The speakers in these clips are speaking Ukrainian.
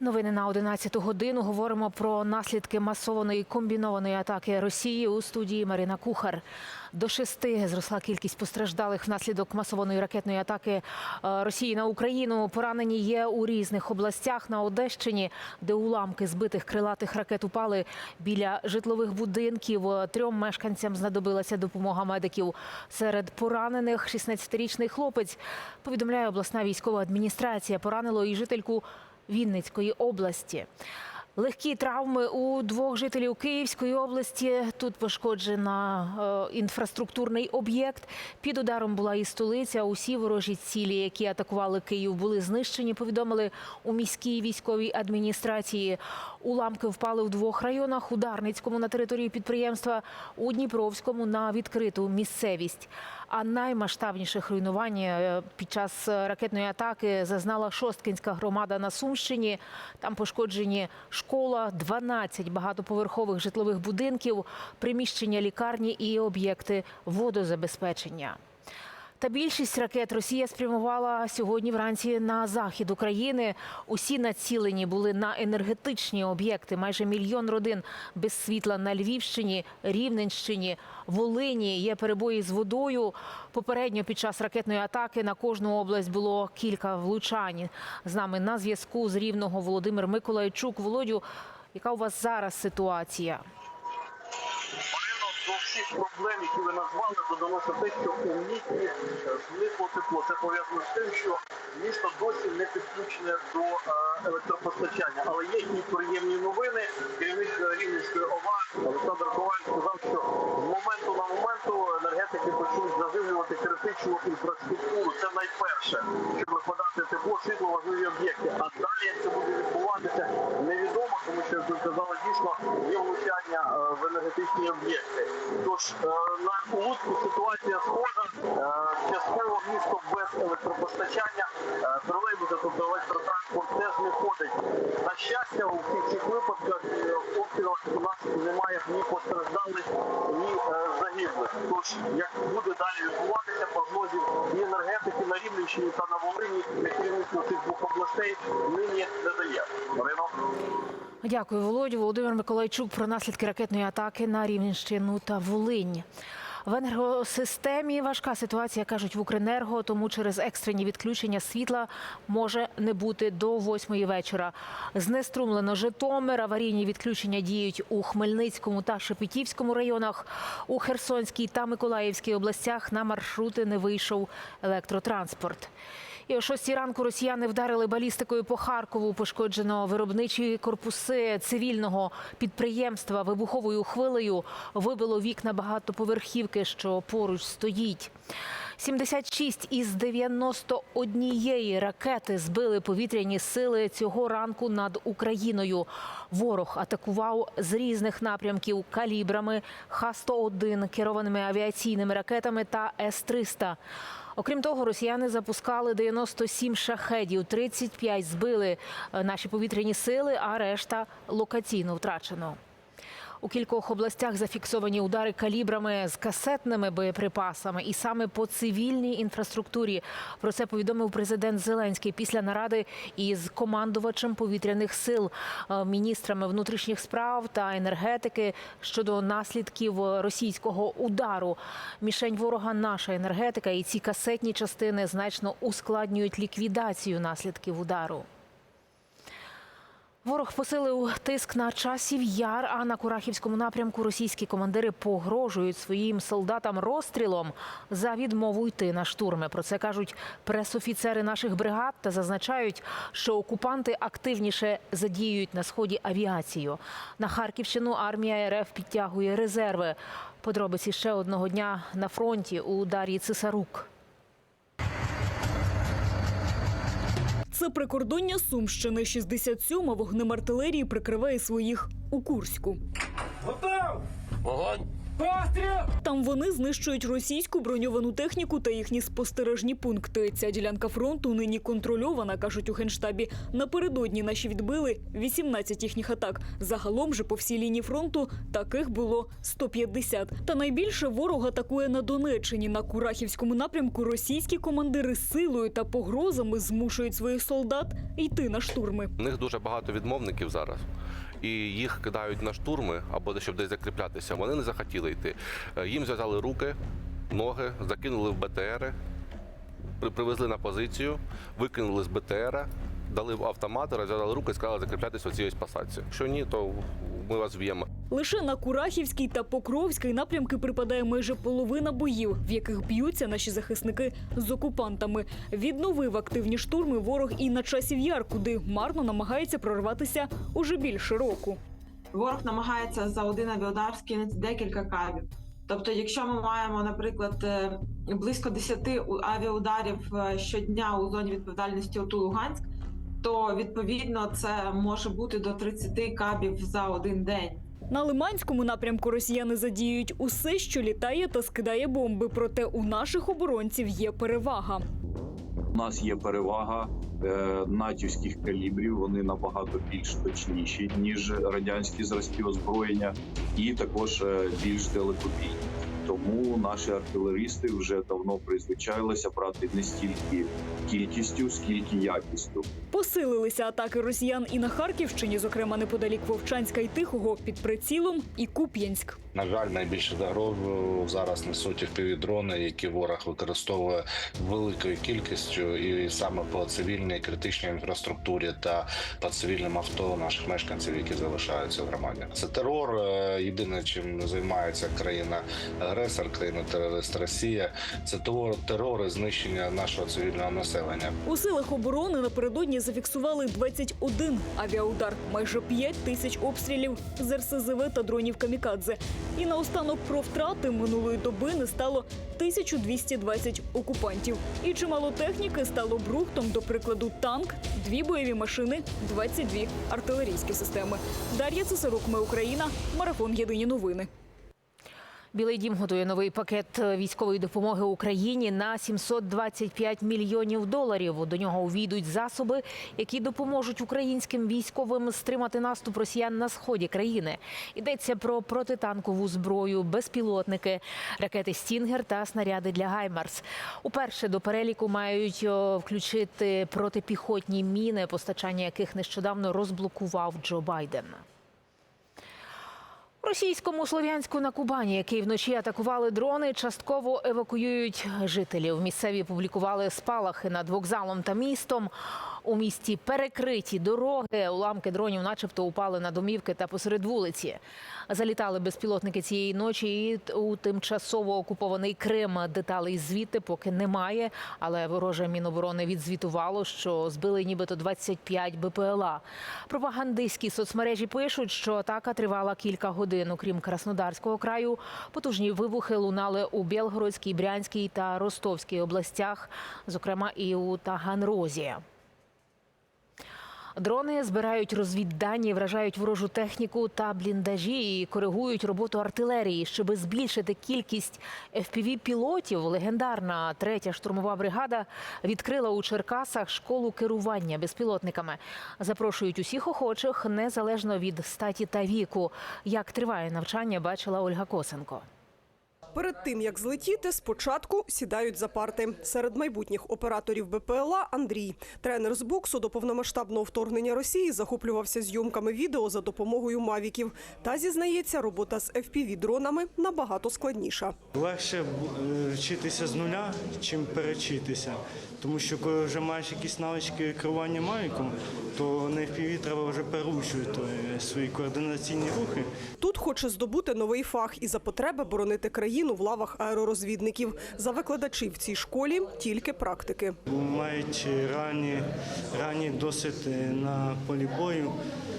Новини на 11 годину. Говоримо про наслідки масованої комбінованої атаки Росії у студії Марина Кухар. До шести зросла кількість постраждалих внаслідок масованої ракетної атаки е, Росії на Україну. Поранені є у різних областях на Одещині, де уламки збитих крилатих ракет упали біля житлових будинків. Е, Трьом мешканцям знадобилася допомога медиків. Серед поранених 16-річний хлопець повідомляє обласна військова адміністрація. Поранило і жительку Вінницької області. Легкі травми у двох жителів Київської області. Тут пошкоджена е, інфраструктурний об'єкт. Під ударом була і столиця. Усі ворожі цілі, які атакували Київ, були знищені. Повідомили у міській військовій адміністрації. Уламки впали в двох районах: у Дарницькому на території підприємства, у Дніпровському на відкриту місцевість. А наймасштабніших руйнувань е, під час ракетної атаки зазнала Шосткинська громада на Сумщині. Там пошкоджені школа, 12 багатоповерхових житлових будинків, приміщення лікарні і об'єкти водозабезпечення. Та більшість ракет Росія спрямувала сьогодні вранці на захід України. Усі націлені були на енергетичні об'єкти. Майже мільйон родин без світла на Львівщині, Рівненщині, Волині. Є перебої з водою. Попередньо під час ракетної атаки на кожну область було кілька влучань. З нами на зв'язку з Рівного Володимир Миколайчук. Володю, яка у вас зараз ситуація? Всіх проблем, які ви назвали, додалося те, що у місті зникло тепло. Це пов'язано з тим, що місто досі не підключене до е, електропостачання. Але є і приємні новини. Керівник Рівненської ОВА Олександр Коваль сказав, що з моменту на моменту енергетики почнуть заживлювати критичну інфраструктуру. Це найперше, щоб подати тепло, світло важливі об'єкти. А далі як це буде відбуватися, невідомо, тому що як ви сказали, дійсно є влучання в енергетичні об'єкти. Тож е, на Луцьку ситуація схожа. Е, Частково місто без електропостачання, е, тролейбуси, тобто електротранспорт теж не ходить. На щастя, у всіх цих випадках обстрілах у нас немає ні постраждалих, ні загиблих. Тож як буде далі відбуватися, прогнозів і енергетики на Рівненщині та на Волині для керівництва цих двох областей нині не дає. Дякую, Володю. Володимир Миколайчук про наслідки ракетної атаки на Рівненщину та Волинь. В енергосистемі важка ситуація, кажуть в Укренерго, тому через екстрені відключення світла може не бути до восьмої вечора. Знеструмлено Житомир. Аварійні відключення діють у Хмельницькому та Шепетівському районах. У Херсонській та Миколаївській областях на маршрути не вийшов електротранспорт. І о 6 ранку росіяни вдарили балістикою по Харкову. Пошкоджено виробничі корпуси цивільного підприємства вибуховою хвилею. Вибило вікна багатоповерхівки, що поруч стоїть. 76 із 91 ракети збили повітряні сили цього ранку над Україною. Ворог атакував з різних напрямків калібрами Х-101, керованими авіаційними ракетами та С-300. Окрім того, росіяни запускали 97 шахедів, 35 збили е, наші повітряні сили, а решта локаційно втрачено. У кількох областях зафіксовані удари калібрами з касетними боєприпасами, і саме по цивільній інфраструктурі. Про це повідомив президент Зеленський після наради із командувачем повітряних сил, е, міністрами внутрішніх справ та енергетики щодо наслідків російського удару. Мішень ворога наша енергетика, і ці касетні частини значно ускладнюють ліквідацію наслідків удару. Ворог посилив тиск на часів яр, а на Курахівському напрямку російські командири погрожують своїм солдатам розстрілом за відмову йти на штурми. Про це кажуть пресофіцери наших бригад та зазначають, що окупанти активніше задіюють на сході авіацію. На Харківщину армія РФ підтягує резерви. Подробиці ще одного дня на фронті у Дар'ї Цисарук. Це прикордоння Сумщини. 67-ма вогнем артилерії прикриває своїх у Курську. Вогонь! Там вони знищують російську броньовану техніку та їхні спостережні пункти. Ця ділянка фронту нині контрольована, кажуть у генштабі. Напередодні наші відбили 18 їхніх атак. Загалом же по всій лінії фронту таких було 150. Та найбільше ворог атакує на Донеччині. На Курахівському напрямку російські командири силою та погрозами змушують своїх солдат йти на штурми. У них дуже багато відмовників зараз. І їх кидають на штурми або щоб десь закріплятися. Вони не захотіли йти. Е, Їм зв'язали руки, ноги, закинули в БТРи, привезли на позицію, викинули з БТРа, дали автомати, розв'язали руки і сказали закріплятися цій ось. Якщо ні, то ми вас вб'ємо. Лише на Курахівський та Покровський напрямки припадає майже половина боїв, в яких б'ються наші захисники з окупантами. Відновив активні штурми ворог і на часів яр, куди марно намагається прорватися уже більше року. ворог намагається за один авіаудар скинути декілька кабів. Тобто, якщо ми маємо, наприклад, е, близько 10 авіаударів е, щодня у зоні відповідальності ОТУ Луганськ, то відповідно це може бути до 30 кабів за один день. На Лиманському напрямку росіяни задіюють усе, що літає та скидає бомби. Проте у наших оборонців є перевага. У нас є перевага е, натівських калібрів. Вони набагато більш точніші ніж радянські зразки озброєння, і також е, більш далекобійні. Тому наші артилеристи вже давно призвичайлися брати не стільки кількістю, скільки якістю. Посилилися атаки росіян і на Харківщині, зокрема неподалік Вовчанська і Тихого, під прицілом і Куп'янськ. На жаль, найбільшу загрозу зараз несуть впівдрони, які ворог використовує великою кількістю, і саме по цивільній критичній інфраструктурі та по цивільним авто наших мешканців, які залишаються в громаді. Це терор. е, Єдине, чим займається країна агресор, країна терорист Росія. Це терор, терор і знищення нашого цивільного населення. У силах оборони напередодні зафіксували 21 авіаудар, майже 5 тисяч обстрілів з РСЗВ та дронів камікадзе. І наостанок про втрати минулої доби не стало 1220 окупантів. І чимало техніки стало брухтом, до прикладу, танк, дві бойові машини, 22 артилерійські системи. Дар'я Цесарук, ми Україна, марафон Єдині новини. Білий дім готує новий пакет військової допомоги Україні на 725 мільйонів доларів. До нього увійдуть засоби, які допоможуть українським військовим стримати наступ росіян на сході країни. Йдеться про протитанкову зброю, безпілотники, ракети Стінгер та снаряди для Гаймарс. Уперше до переліку мають включити протипіхотні міни, постачання яких нещодавно розблокував Джо Байден. Російському Слов'янську на Кубані, який вночі атакували дрони, частково евакуюють жителів. Місцеві публікували спалахи над вокзалом та містом. У місті перекриті дороги. Уламки дронів, начебто, упали на домівки та посеред вулиці. Залітали безпілотники цієї ночі і у тимчасово окупований Крим. Деталей звідти поки немає. Але вороже міноборони відзвітувало, що збили нібито 25 БПЛА. Пропагандистські соцмережі пишуть, що атака тривала кілька годин. Окрім Краснодарського краю, потужні вибухи лунали у Білгородській, Брянській та Ростовській областях, зокрема і у Таганрозі. Дрони збирають розвіддані, вражають ворожу техніку та бліндажі і коригують роботу артилерії, щоб збільшити кількість fpv пілотів Легендарна третя штурмова бригада відкрила у Черкасах школу керування безпілотниками. Запрошують усіх охочих незалежно від статі та віку. Як триває навчання, бачила Ольга Косенко. Перед тим як злетіти, спочатку сідають за парти. Серед майбутніх операторів БПЛА Андрій, тренер з боксу до повномасштабного вторгнення Росії, захоплювався зйомками відео за допомогою мавіків. Та зізнається, робота з fpv дронами набагато складніша. Легше е, вчитися з нуля, чим перечитися. Тому що коли вже маєш якісь навички керування мавіком, то на FPV треба вже переучувати е, свої координаційні рухи. Тут хоче здобути новий фах і за потреби боронити країну в лавах аеророзвідників. За викладачів в цій школі тільки практики. Мають ранні, ранні досвід е, на полі бою,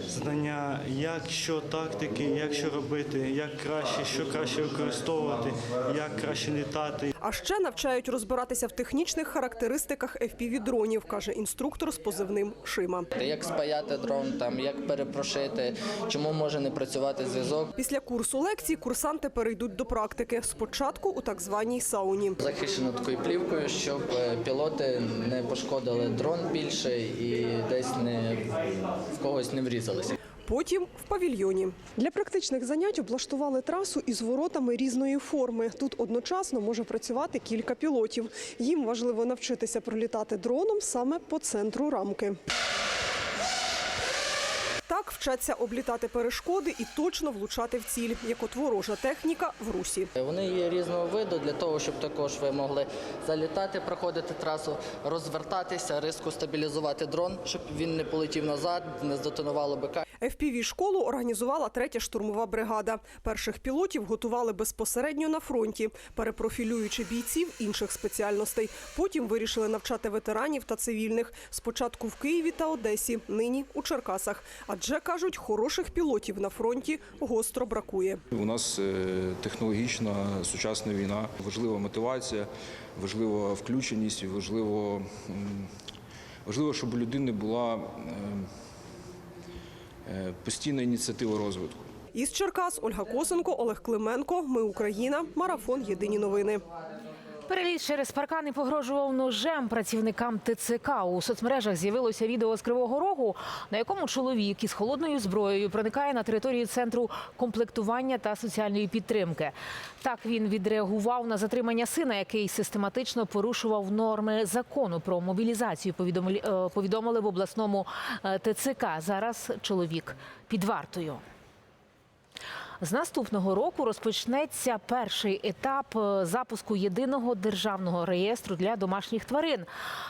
знання, як що тактики, як що робити, як краще, що краще використовувати, як краще літати. А ще навчають розбиратися в технічних характеристиках FPV-дронів, каже інструктор з позивним Шима. Як спаяти дрон, там як перепрошити, чому може не працювати зв'язок. Після курсу лекцій курсанти перейдуть до практики. Спочатку у так званій сауні. Захищено такою плівкою, щоб е, пілоти не пошкодили дрон більше і десь не в когось не врізалися. Потім в павільйоні. Для практичних занять облаштували трасу із воротами різної форми. Тут одночасно може працювати кілька пілотів. Їм важливо навчитися пролітати дроном саме по центру рамки. Так вчаться облітати перешкоди і точно влучати в ціль, як от ворожа техніка в русі. Вони є різного виду для того, щоб також ви могли залітати, проходити трасу, розвертатися, ризику стабілізувати дрон, щоб він не полетів назад, не здетонувало БК. Fpv школу організувала третя штурмова бригада. Перших пілотів готували безпосередньо на фронті, перепрофілюючи бійців інших спеціальностей. Потім вирішили навчати ветеранів та цивільних. Спочатку в Києві та Одесі, нині у Черкасах. Адже кажуть, хороших пілотів на фронті гостро бракує. У нас е, технологічна сучасна війна, важлива мотивація, важлива включеність, важливо, важливо, щоб у людини була е, е, постійна ініціатива розвитку. Із Черкас Ольга Косенко, Олег Клименко. Ми Україна. Марафон. Єдині новини. Переліт через паркани погрожував ножем працівникам ТЦК. У соцмережах з'явилося відео з Кривого Рогу, на якому чоловік із холодною зброєю проникає на територію центру комплектування та соціальної підтримки. Так він відреагував на затримання сина, який систематично порушував норми закону про мобілізацію. Повідомлі- е, Повідомили в обласному е, ТЦК. Зараз чоловік під вартою. З наступного року розпочнеться перший етап е, запуску єдиного державного реєстру для домашніх тварин.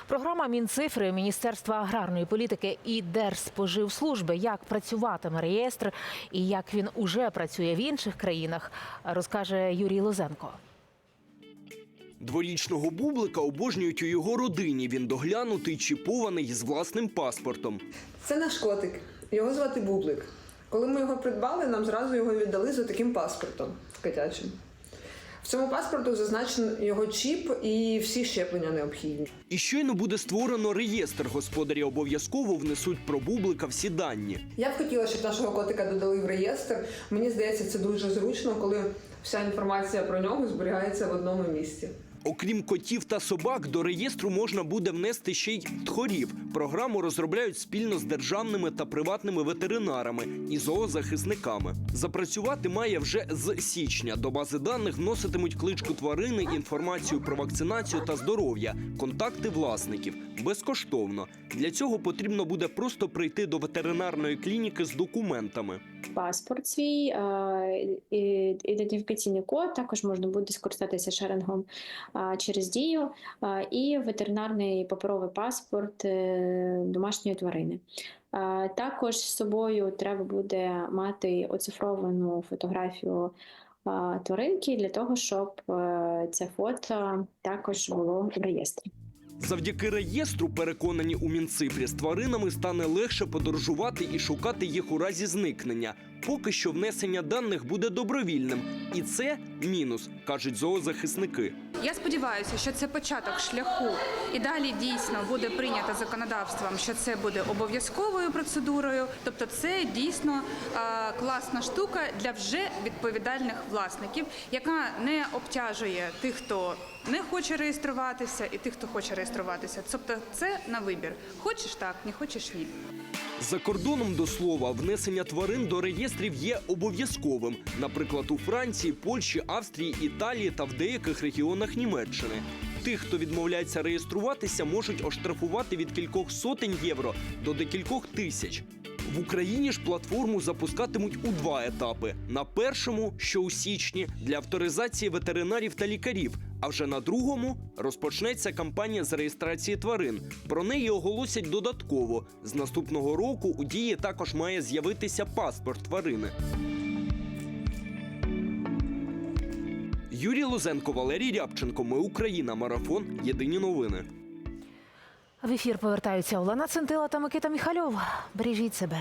Програма Мінцифри, Міністерства аграрної політики і Держспоживслужби. Як працюватиме реєстр і як він уже працює в інших країнах, розкаже Юрій Лозенко. Дворічного бублика обожнюють у його родині. Він доглянутий, чіпований з власним паспортом. Це наш котик. Його звати Бублик. Коли ми його придбали, нам зразу його віддали за таким паспортом котячим. В цьому паспорту зазначено його чіп і всі щеплення необхідні. І щойно буде створено реєстр. Господарі обов'язково внесуть про бублика всі дані. Я б хотіла, щоб нашого котика додали в реєстр. Мені здається, це дуже зручно, коли вся інформація про нього зберігається в одному місці. Окрім котів та собак, до реєстру можна буде внести ще й тхорів. Програму розробляють спільно з державними та приватними ветеринарами і зоозахисниками. Запрацювати має вже з січня. До бази даних вноситимуть кличку тварини, інформацію про вакцинацію та здоров'я, контакти власників безкоштовно. Для цього потрібно буде просто прийти до ветеринарної клініки з документами. Паспорт свій, ідентифікаційний код, також можна буде скористатися шерингом через дію, і ветеринарний паперовий паспорт е, домашньої тварини. Також з собою треба буде мати оцифровану фотографію тваринки для того, щоб е, це фото також було в реєстрі. Завдяки реєстру, переконані у Мінципрі, з тваринами стане легше подорожувати і шукати їх у разі зникнення. Поки що внесення даних буде добровільним, і це мінус, кажуть зоозахисники. Я сподіваюся, що це початок шляху, і далі дійсно буде прийнято законодавством, що це буде обов'язковою процедурою. Тобто, це дійсно е, класна штука для вже відповідальних власників, яка не обтяжує тих, хто не хоче реєструватися, і тих, хто хоче реєструватися. Тобто, це на вибір. Хочеш так, не хочеш ні. За кордоном до слова, внесення тварин до реєстрів є обов'язковим, наприклад, у Франції, Польщі, Австрії, Італії та в деяких регіонах Німеччини. Тих, хто відмовляється реєструватися, можуть оштрафувати від кількох сотень євро до декількох тисяч. В Україні ж платформу запускатимуть у два етапи: на першому, що у січні, для авторизації ветеринарів та лікарів. А вже на другому розпочнеться кампанія з реєстрації тварин. Про неї оголосять додатково. З наступного року у дії також має з'явитися паспорт тварини. Юрій Лозенко, Валерій Рябченко. Ми Україна. Марафон. Єдині новини. В ефір повертаються Олена Центила та Микита Міхальов. Бережіть себе.